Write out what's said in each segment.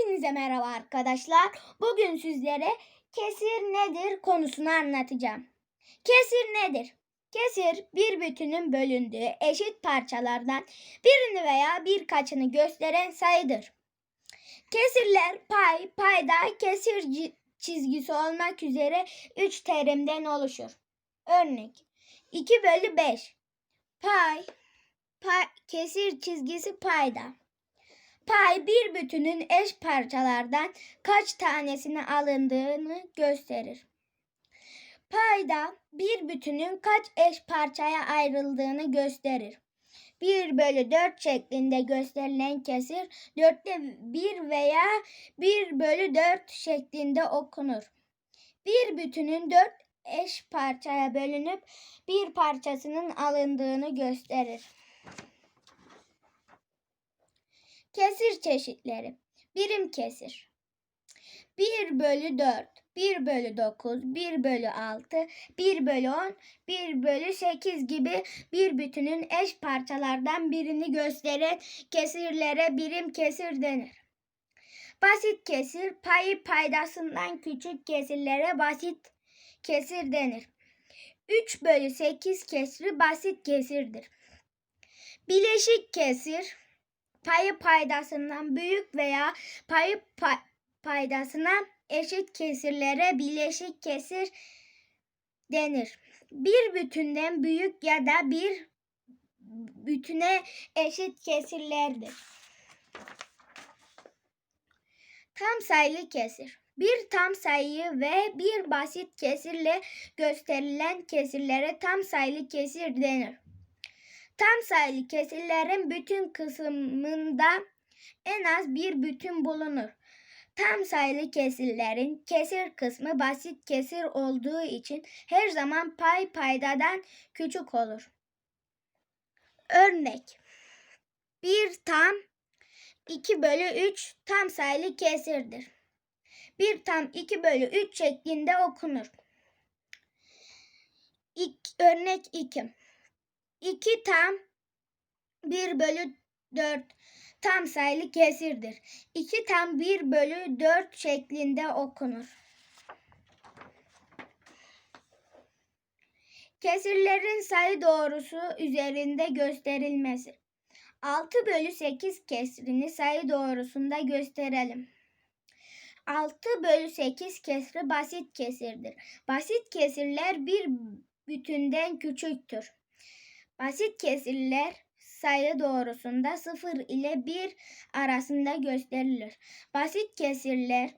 Hepinize merhaba arkadaşlar. Bugün sizlere kesir nedir konusunu anlatacağım. Kesir nedir? Kesir bir bütünün bölündüğü eşit parçalardan birini veya birkaçını gösteren sayıdır. Kesirler pay, payda, kesir çizgisi olmak üzere 3 terimden oluşur. Örnek 2 bölü 5 Pay, pay kesir çizgisi payda. Pay bir bütünün eş parçalardan kaç tanesini alındığını gösterir. Payda bir bütünün kaç eş parçaya ayrıldığını gösterir. 1 bölü 4 şeklinde gösterilen kesir 4'te 1 veya 1 bölü 4 şeklinde okunur. Bir bütünün 4 eş parçaya bölünüp bir parçasının alındığını gösterir. Kesir çeşitleri. Birim kesir. 1 bölü 4, 1 bölü 9, 1 bölü 6, 1 bölü 10, 1 bölü 8 gibi bir bütünün eş parçalardan birini gösteren kesirlere birim kesir denir. Basit kesir, payı paydasından küçük kesirlere basit kesir denir. 3 bölü 8 kesri basit kesirdir. Bileşik kesir, payı paydasından büyük veya payı pa- paydasına eşit kesirlere bileşik kesir denir. Bir bütünden büyük ya da bir bütüne eşit kesirlerdir. Tam sayılı kesir. Bir tam sayıyı ve bir basit kesirle gösterilen kesirlere tam sayılı kesir denir. Tam sayılı kesirlerin bütün kısmında en az bir bütün bulunur. Tam sayılı kesirlerin kesir kısmı basit kesir olduğu için her zaman pay paydadan küçük olur. Örnek 1 tam 2 bölü 3 tam sayılı kesirdir. 1 tam 2 bölü 3 şeklinde okunur. İk, örnek 2. 2 tam 1 bölü 4 tam sayılı kesirdir. 2 tam 1 bölü 4 şeklinde okunur. Kesirlerin sayı doğrusu üzerinde gösterilmesi. 6 bölü 8 kesrini sayı doğrusunda gösterelim. 6 bölü 8 kesri basit kesirdir. Basit kesirler bir bütünden küçüktür. Basit kesirler sayı doğrusunda 0 ile 1 arasında gösterilir. Basit kesirler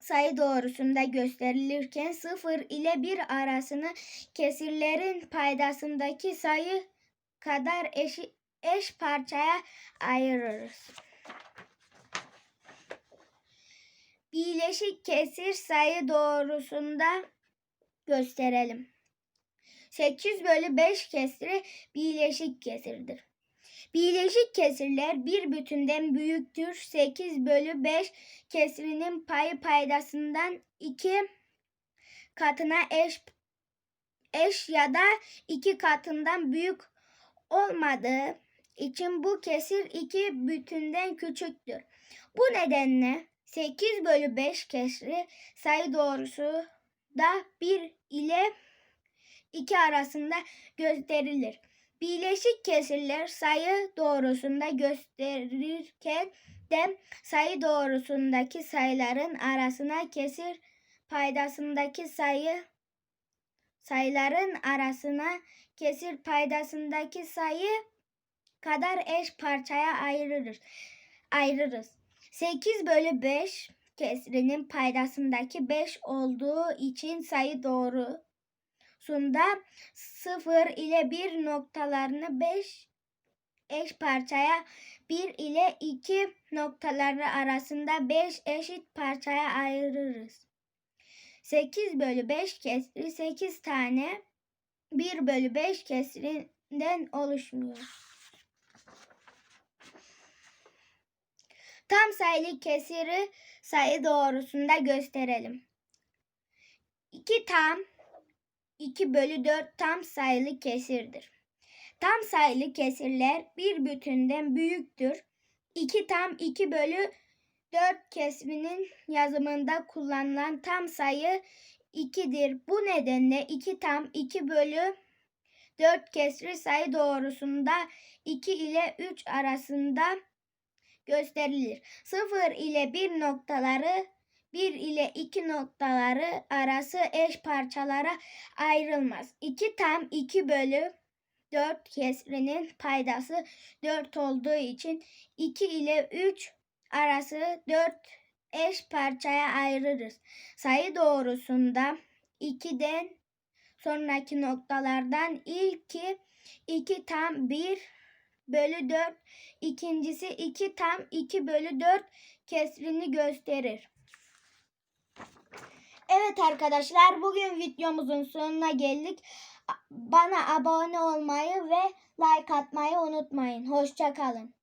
sayı doğrusunda gösterilirken 0 ile 1 arasını kesirlerin paydasındaki sayı kadar eş, eş parçaya ayırırız. Birleşik kesir sayı doğrusunda gösterelim. 8 bölü 5 kesiri birleşik kesirdir. Birleşik kesirler bir bütünden büyüktür. 8 bölü 5 kesirinin payı paydasından 2 katına eş, eş ya da 2 katından büyük olmadığı için bu kesir iki bütünden küçüktür. Bu nedenle 8 bölü 5 kesri sayı doğrusu da 1 ile 2 arasında gösterilir. Birleşik kesirler sayı doğrusunda gösterirken de sayı doğrusundaki sayıların arasına kesir paydasındaki sayı sayıların arasına kesir paydasındaki sayı kadar eş parçaya ayırırız. ayırırız. 8 bölü 5 kesrinin paydasındaki 5 olduğu için sayı doğrusunda 0 ile 1 noktalarını 5 eş parçaya 1 ile 2 noktaları arasında 5 eşit parçaya ayırırız. 8 bölü 5 kesri 8 tane 1 bölü 5 kesrinden oluşmuyor. Tam sayılı kesiri sayı doğrusunda gösterelim. 2 tam 2 bölü 4 tam sayılı kesirdir. Tam sayılı kesirler bir bütünden büyüktür. 2 tam 2 bölü 4 kesminin yazımında kullanılan tam sayı 2'dir. Bu nedenle 2 tam 2 bölü 4 kesri sayı doğrusunda 2 ile 3 arasında gösterilir. 0 ile 1 noktaları 1 ile 2 noktaları arası eş parçalara ayrılmaz. 2 tam 2 bölü 4 kesrinin paydası 4 olduğu için 2 ile 3 arası 4 eş parçaya ayırırız. Sayı doğrusunda 2'den sonraki noktalardan ilki 2 tam 1 bölü 4, ikincisi 2 tam 2 bölü 4 kesrini gösterir. Evet arkadaşlar bugün videomuzun sonuna geldik. Bana abone olmayı ve like atmayı unutmayın. Hoşçakalın.